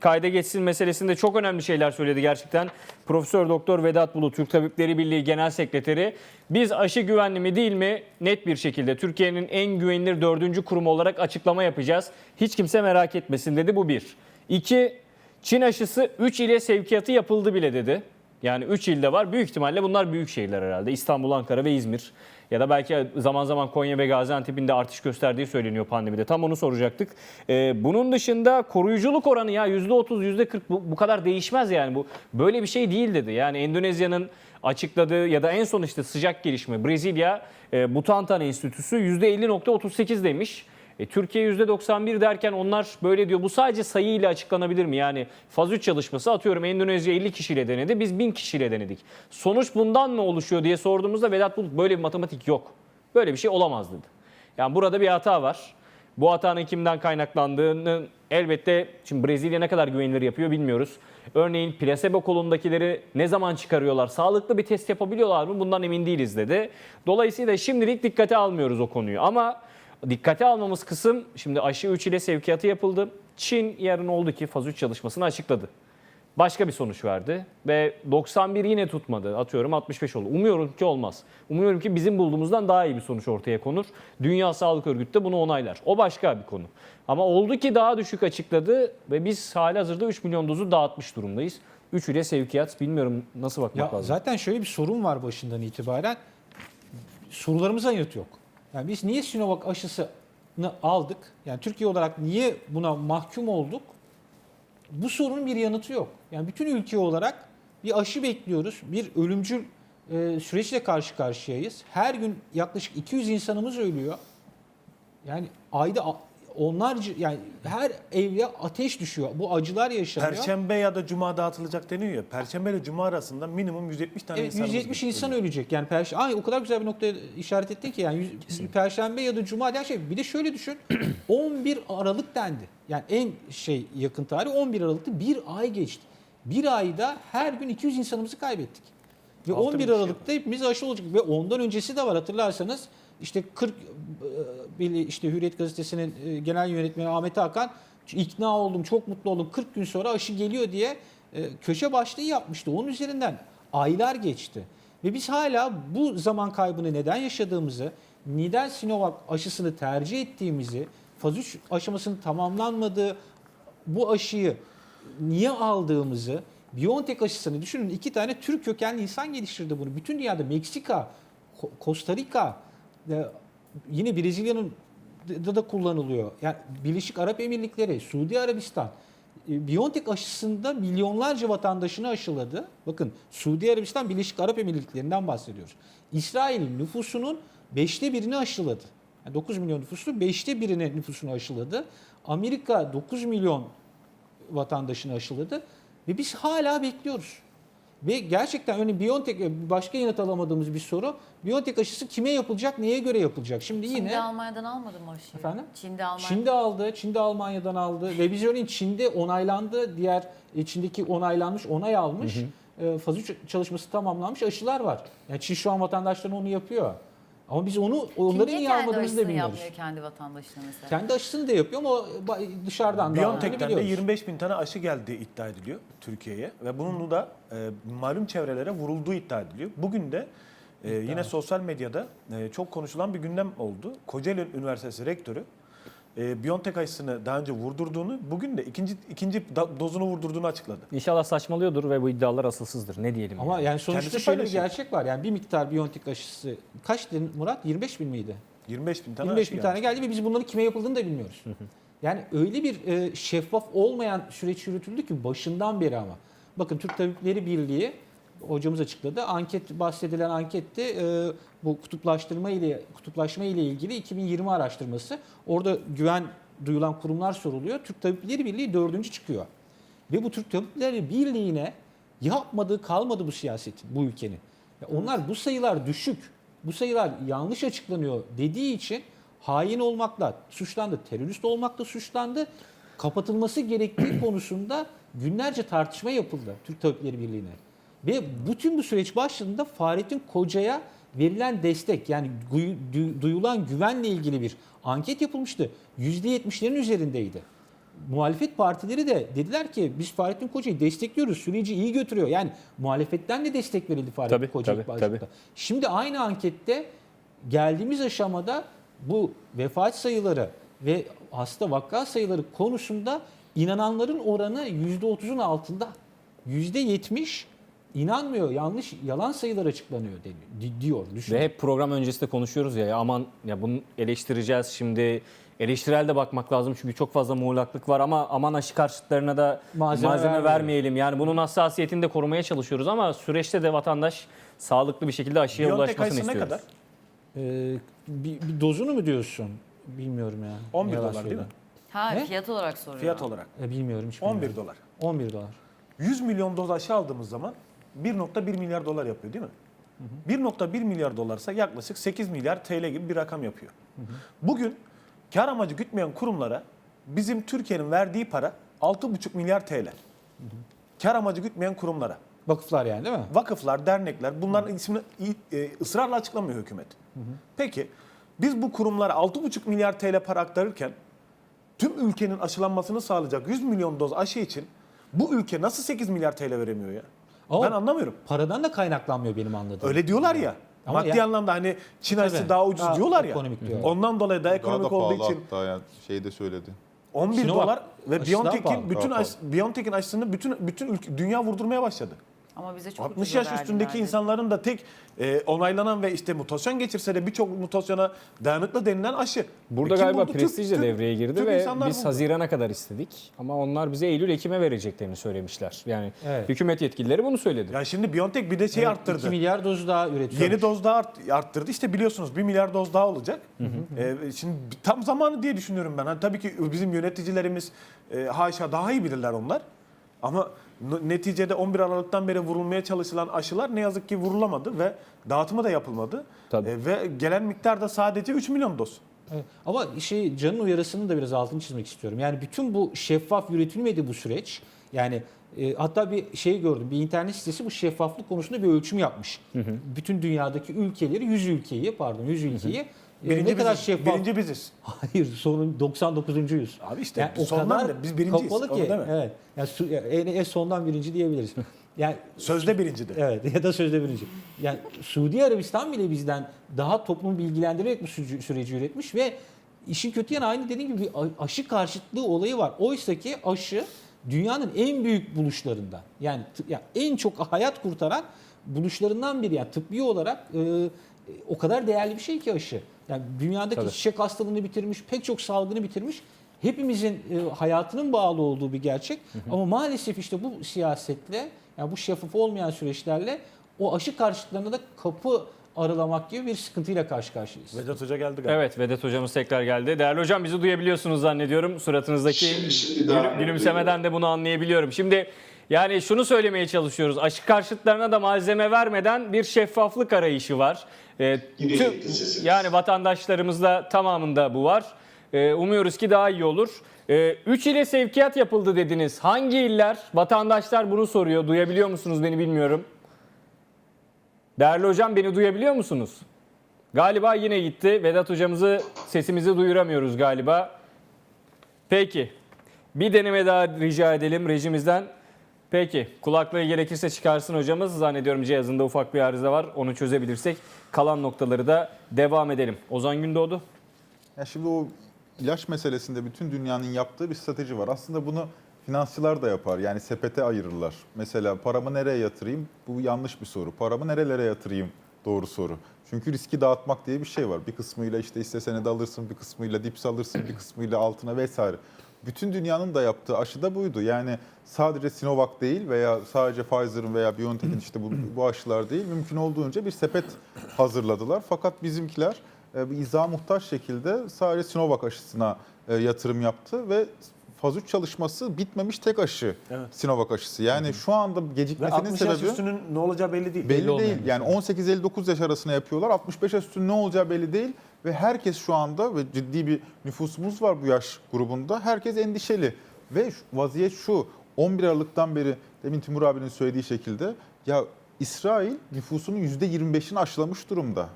kayda geçsin meselesinde çok önemli şeyler söyledi gerçekten. Profesör Doktor Vedat Bulut, Türk Tabipleri Birliği Genel Sekreteri. Biz aşı güvenli mi değil mi net bir şekilde Türkiye'nin en güvenilir dördüncü kurumu olarak açıklama yapacağız. Hiç kimse merak etmesin dedi bu bir. İki, Çin aşısı 3 ile sevkiyatı yapıldı bile dedi. Yani 3 ilde var. Büyük ihtimalle bunlar büyük şehirler herhalde. İstanbul, Ankara ve İzmir. Ya da belki zaman zaman Konya ve Gaziantep'in de artış gösterdiği söyleniyor pandemide. Tam onu soracaktık. Ee, bunun dışında koruyuculuk oranı ya %30, %40 bu, bu kadar değişmez yani. Bu böyle bir şey değil dedi. Yani Endonezya'nın açıkladığı ya da en son işte sıcak gelişme Brezilya e, Butantan Enstitüsü %50.38 demiş. E, Türkiye %91 derken onlar böyle diyor. Bu sadece sayıyla açıklanabilir mi? Yani faz 3 çalışması atıyorum Endonezya 50 kişiyle denedi. Biz 1000 kişiyle denedik. Sonuç bundan mı oluşuyor diye sorduğumuzda Vedat Bulut böyle bir matematik yok. Böyle bir şey olamaz dedi. Yani burada bir hata var. Bu hatanın kimden kaynaklandığını elbette şimdi Brezilya ne kadar güvenilir yapıyor bilmiyoruz. Örneğin plasebo kolundakileri ne zaman çıkarıyorlar? Sağlıklı bir test yapabiliyorlar mı? Bundan emin değiliz dedi. Dolayısıyla şimdilik dikkate almıyoruz o konuyu. Ama dikkate almamız kısım şimdi aşı 3 ile sevkiyatı yapıldı. Çin yarın oldu ki faz 3 çalışmasını açıkladı. Başka bir sonuç verdi ve 91 yine tutmadı. Atıyorum 65 oldu. Umuyorum ki olmaz. Umuyorum ki bizim bulduğumuzdan daha iyi bir sonuç ortaya konur. Dünya Sağlık Örgütü de bunu onaylar. O başka bir konu. Ama oldu ki daha düşük açıkladı ve biz hali hazırda 3 milyon dozu dağıtmış durumdayız. 3 ile sevkiyat bilmiyorum nasıl bakmak Ya lazım. zaten şöyle bir sorun var başından itibaren. Sorularımıza yanıt yok. Yani biz niye Sinovac aşısını aldık? Yani Türkiye olarak niye buna mahkum olduk? Bu sorunun bir yanıtı yok. Yani bütün ülke olarak bir aşı bekliyoruz. Bir ölümcül e, süreçle karşı karşıyayız. Her gün yaklaşık 200 insanımız ölüyor. Yani ayda onlarca yani her evde ateş düşüyor. Bu acılar yaşanıyor. Perşembe ya da cuma dağıtılacak deniyor ya. Perşembe ile cuma arasında minimum 170 tane Evet, insanımız 170 ölüyor. insan ölecek. Yani perşembe Ay o kadar güzel bir noktaya işaret ettin ki yani yüz- perşembe ya da cuma diye şey. Bir de şöyle düşün. 11 Aralık dendi. Yani en şey yakın tarih 11 Aralık'ta bir ay geçti. Bir ayda her gün 200 insanımızı kaybettik. Ve Altı bin 11 kişi Aralık'ta hepimiz aşı olacak ve ondan öncesi de var hatırlarsanız işte 40 e, işte Hürriyet gazetesinin e, genel yönetmeni Ahmet Hakan ikna oldum çok mutlu oldum 40 gün sonra aşı geliyor diye e, köşe başlığı yapmıştı. Onun üzerinden aylar geçti. Ve biz hala bu zaman kaybını neden yaşadığımızı, neden Sinovac aşısını tercih ettiğimizi, faz 3 aşamasının tamamlanmadığı bu aşıyı niye aldığımızı, BioNTech aşısını düşünün iki tane Türk kökenli insan geliştirdi bunu. Bütün dünyada Meksika, Costa Rica, yine Brezilya'nın da da kullanılıyor. Yani Birleşik Arap Emirlikleri, Suudi Arabistan e, BioNTech aşısında milyonlarca vatandaşını aşıladı. Bakın Suudi Arabistan, Birleşik Arap Emirlikleri'nden bahsediyoruz. İsrail'in nüfusunun beşte birini aşıladı. Yani 9 milyon nüfusu beşte birini nüfusunu aşıladı. Amerika 9 milyon vatandaşını aşıladı ve biz hala bekliyoruz. Ve gerçekten örneğin BioNTech başka yanıt alamadığımız bir soru. BioNTech aşısı kime yapılacak, neye göre yapılacak? Şimdi Çin'de yine Almanya'dan almadı mı aşıyı? Efendim? Çin'de Almanya. Çin'de aldı, Çin'de Almanya'dan aldı ve biz örneğin Çin'de onaylandı, diğer e, Çin'deki onaylanmış, onay almış, e, faz 3 çalışması tamamlanmış aşılar var. Yani Çin şu an vatandaşlarına onu yapıyor. Ama biz onu Kim onları niye niye kendi almadığımızı da bilmiyoruz. yapmıyor kendi vatandaşına mesela? Kendi aşısını da yapıyor ama dışarıdan da de biliyoruz. 25 bin tane aşı geldiği iddia ediliyor Türkiye'ye ve bunun da e, malum çevrelere vurulduğu iddia ediliyor. Bugün de e, yine sosyal medyada e, çok konuşulan bir gündem oldu. Kocaeli Üniversitesi rektörü e, BioNTech aşısını daha önce vurdurduğunu, bugün de ikinci ikinci da- dozunu vurdurduğunu açıkladı. İnşallah saçmalıyordur ve bu iddialar asılsızdır. Ne diyelim Ama yani. yani sonuçta Kendisi şöyle bir paylaşıyor. gerçek var. Yani bir miktar BioNTech aşısı kaç dedin Murat? 25 bin miydi? 25 bin tane 25 aşı bin tane geldi ve biz bunların kime yapıldığını da bilmiyoruz. Yani öyle bir e, şeffaf olmayan süreç yürütüldü ki başından beri ama. Bakın Türk Tabipleri Birliği hocamız açıkladı. Anket bahsedilen ankette e, bu kutuplaştırma ile kutuplaşma ile ilgili 2020 araştırması. Orada güven duyulan kurumlar soruluyor. Türk Tabipleri Birliği dördüncü çıkıyor. Ve bu Türk Tabipleri Birliği'ne yapmadığı kalmadı bu siyasetin, bu ülkenin. Ya onlar bu sayılar düşük, bu sayılar yanlış açıklanıyor dediği için hain olmakla suçlandı, terörist olmakla suçlandı. Kapatılması gerektiği konusunda günlerce tartışma yapıldı Türk Tabipleri Birliği'ne. Ve bütün bu süreç başladığında Fahrettin Koca'ya verilen destek yani duyu- duyulan güvenle ilgili bir anket yapılmıştı. %70'lerin üzerindeydi. muhalefet partileri de dediler ki biz Fahrettin Koca'yı destekliyoruz. Süreci iyi götürüyor. Yani muhalefetten de destek verildi Fahrettin Tabii, Koca tabii, tabii. Şimdi aynı ankette geldiğimiz aşamada bu vefat sayıları ve hasta vaka sayıları konusunda inananların oranı %30'un altında. %70 inanmıyor. Yanlış yalan sayılar açıklanıyor deniyor, di- diyor. Düşün. Ve hep program öncesinde konuşuyoruz ya, ya aman ya bunu eleştireceğiz şimdi. Eleştirel de bakmak lazım çünkü çok fazla muğlaklık var ama aman aşı karşıtlarına da Malzeme malzeme, vermeyelim. vermeyelim. Yani bunun hassasiyetini de korumaya çalışıyoruz ama süreçte de vatandaş sağlıklı bir şekilde aşıya Biontech ulaşmasını aşısı ne istiyoruz. kadar? Ee, bir, bir dozunu mu diyorsun? Bilmiyorum ya. 11 Yalan dolar değil mi? Ha Ne? fiyat olarak soruyor. Fiyat olarak. E, bilmiyorum hiç 11 bilmiyorum. dolar. 11 dolar. 100 milyon doz aşı aldığımız zaman 1.1 milyar dolar yapıyor değil mi? 1.1 milyar dolarsa yaklaşık 8 milyar TL gibi bir rakam yapıyor. Bugün kar amacı gütmeyen kurumlara bizim Türkiye'nin verdiği para 6,5 milyar TL. Kar amacı gütmeyen kurumlara. Vakıflar yani değil mi? Vakıflar, dernekler bunların ismini e, ısrarla açıklamıyor hükümet. Peki biz bu kurumlara 6,5 milyar TL para aktarırken tüm ülkenin aşılanmasını sağlayacak 100 milyon doz aşı için bu ülke nasıl 8 milyar TL veremiyor ya? Ama ben anlamıyorum. Paradan da kaynaklanmıyor benim anladığım. Öyle diyorlar ya. Ama maddi ya- anlamda hani Çin aşısı daha ucuz Daha diyorlar ya. ekonomik diyor. Ondan dolayı da Daha da ekonomik olduğu için hatta yani şey de söyledi. 11 Sinovac dolar ve daha. BioNTech'in bütün Daha aşı, BioNTech'in aşısını bütün bütün ülke, dünya vurdurmaya başladı. Ama bize çok 60 ucuza yaş üstündeki dedi. insanların da tek e, onaylanan ve işte mutasyon geçirse de birçok mutasyona dayanıklı denilen aşı. Burada E, kim galiba buldu? Prestij de Türk- devreye girdi Türk ve biz buldu. Haziran'a kadar istedik. Ama onlar bize Eylül-Ekim'e vereceklerini söylemişler. Yani Evet. hükümet yetkilileri bunu söyledi. Ya şimdi BioNTech bir de şey arttırdı. 2 milyar doz daha üretiyor. Yeni doz daha art- arttırdı. İşte biliyorsunuz 1 milyar doz daha olacak. Ee, şimdi tam zamanı diye düşünüyorum ben. Hani tabii ki bizim yöneticilerimiz e, haşa daha iyi bilirler onlar. Ama neticede 11 Aralık'tan beri vurulmaya çalışılan aşılar ne yazık ki vurulamadı ve dağıtımı da yapılmadı. Tabii. E, ve gelen miktar da sadece 3 milyon doz. Evet. Ama şey Can'ın uyarısının da biraz altını çizmek istiyorum. Yani bütün bu şeffaf yürütülmedi bu süreç. Yani e, hatta bir şey gördüm. Bir internet sitesi bu şeffaflık konusunda bir ölçüm yapmış. Bütün dünyadaki ülkeleri 100 ülkeyi pardon 100 ülkeyi e, Birinci ne kadar biziz. şeffaf. Birinci biziz. Hayır sonun 99. yüz. Abi işte Yani o sondan kadar biz birinciyiz, kapalı ki. deme. Evet. Yani en, en sondan birinci diyebiliriz. Yani Sözde birincidir. Evet ya da sözde birinci. Yani Suudi Arabistan bile bizden daha toplumu bilgilendirerek bu süreci, üretmiş ve işin kötü yanı aynı dediğim gibi aşı karşıtlığı olayı var. Oysa ki aşı dünyanın en büyük buluşlarından. Yani ya en çok hayat kurtaran buluşlarından biri. Yani tıbbi olarak e, o kadar değerli bir şey ki aşı. Yani dünyadaki Tabii. çiçek hastalığını bitirmiş, pek çok salgını bitirmiş. Hepimizin e, hayatının bağlı olduğu bir gerçek. Ama maalesef işte bu siyasetle, yani bu şeffaf olmayan süreçlerle o aşı karşıtlarına da kapı aralamak gibi bir sıkıntıyla karşı karşıyayız. Vedat Hoca geldi galiba. Evet Vedat hocamız tekrar geldi. Değerli hocam bizi duyabiliyorsunuz zannediyorum. Suratınızdaki Şimdi- şimdi gülümsemeden de bunu anlayabiliyorum. Şimdi yani şunu söylemeye çalışıyoruz. Aşı karşıtlarına da malzeme vermeden bir şeffaflık arayışı var. Ee, tüm- yani vatandaşlarımızda tamamında bu var. Ee, umuyoruz ki daha iyi olur. 3 ile sevkiyat yapıldı dediniz. Hangi iller? Vatandaşlar bunu soruyor. Duyabiliyor musunuz beni bilmiyorum. Değerli hocam beni duyabiliyor musunuz? Galiba yine gitti. Vedat hocamızı sesimizi duyuramıyoruz galiba. Peki. Bir deneme daha rica edelim rejimizden. Peki. Kulaklığı gerekirse çıkarsın hocamız. Zannediyorum cihazında ufak bir arıza var. Onu çözebilirsek kalan noktaları da devam edelim. Ozan Gündoğdu. Ya şimdi o ilaç meselesinde bütün dünyanın yaptığı bir strateji var. Aslında bunu finansçılar da yapar. Yani sepete ayırırlar. Mesela paramı nereye yatırayım? Bu yanlış bir soru. Paramı nerelere yatırayım? Doğru soru. Çünkü riski dağıtmak diye bir şey var. Bir kısmıyla işte hisse senedi alırsın, bir kısmıyla dips alırsın, bir kısmıyla altına vesaire. Bütün dünyanın da yaptığı aşı da buydu. Yani sadece Sinovac değil veya sadece Pfizer'ın veya BioNTech'in işte bu, bu aşılar değil. Mümkün olduğunca bir sepet hazırladılar. Fakat bizimkiler e, bir izaha muhtaç şekilde sadece Sinovac aşısına e, yatırım yaptı ve faz 3 çalışması bitmemiş tek aşı Evet. Sinovac aşısı. Yani şu anda Ve gecikmesinin 60 yaş sebebi üstünün ne olacağı belli değil. belli, Belli değil. Yani 18-59 yaş arasına yapıyorlar. 65 yaş üstü ne olacağı belli değil ve herkes şu anda ve ciddi bir nüfusumuz var bu yaş grubunda. Herkes endişeli ve vaziyet şu. 11 Aralık'tan beri demin Timur abinin söylediği şekilde ya İsrail nüfusunun %25'ini aşılamış durumda.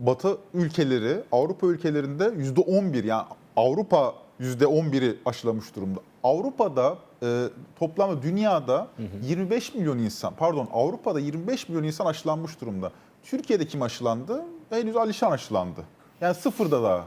Batı ülkeleri, Avrupa ülkelerinde %11 yani Avrupa %11'i aşılamış durumda. Avrupa'da e, toplamda dünyada 25 milyon insan, pardon Avrupa'da 25 milyon insan aşılanmış durumda. Türkiye'de kim aşılandı? Henüz Alişan aşılandı. Yani sıfırda daha.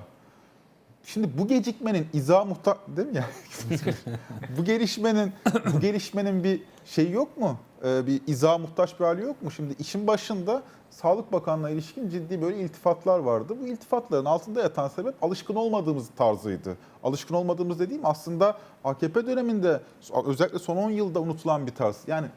Şimdi bu gecikmenin izah muhta değil mi ya? bu gelişmenin bu gelişmenin bir şey yok mu? Ee, bir izah muhtaç bir hali yok mu? Şimdi işin başında Sağlık Bakanlığı'na ilişkin ciddi böyle iltifatlar vardı. Bu iltifatların altında yatan sebep alışkın olmadığımız tarzıydı. Alışkın olmadığımız dediğim aslında AKP döneminde özellikle son 10 yılda unutulan bir tarz. Yani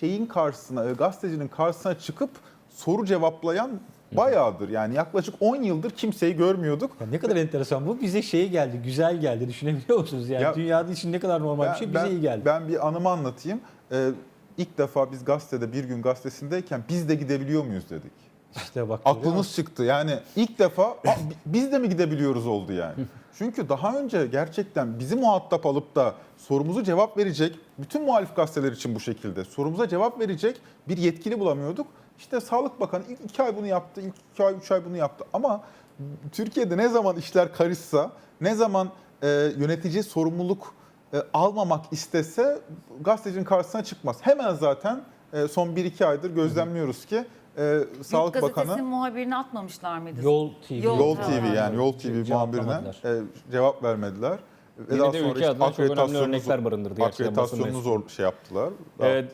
şeyin karşısına, e, gazetecinin karşısına çıkıp soru cevaplayan bayağıdır. Yani yaklaşık 10 yıldır kimseyi görmüyorduk. Ya ne kadar enteresan. Bu bize şey geldi, güzel geldi. Düşünebiliyor musunuz? Yani Ya- dünyada için ne kadar normal bir şey bize iyi geldi. Ben bir anımı anlatayım. Ee, ilk defa biz gazetede bir gün gazetesindeyken biz de gidebiliyor muyuz dedik. İşte bak. görüyor Aklımız çıktı. Yani ilk defa "Aa, bi- biz de mi gidebiliyoruz oldu yani. Çünkü daha önce gerçekten bizi muhatap alıp da sorumuzu cevap verecek, bütün muhalif gazeteler için bu şekilde sorumuza cevap verecek bir yetkili bulamıyorduk. İşte Sağlık Bakanı ilk iki ay bunu yaptı, ilk iki ay, üç ay bunu yaptı. Ama Türkiye'de ne zaman işler karışsa, ne zaman e, yönetici sorumluluk e, almamak istese gazetecinin karşısına çıkmaz. Hemen zaten e, son 1-2 aydır gözlemliyoruz ki e, Sağlık Yurt gazetesinin Bakanı muhabirine atmamışlar mıydı? Yol TV. Yol Yol TV yani Yol TV muhabirine e, cevap vermediler. Ve Yine daha de sonra ülke işte adına çok önemli örnekler barındırdı gerçekten basın Akreditasyonunu mensubu. zor şey yaptılar. Daha- Ee,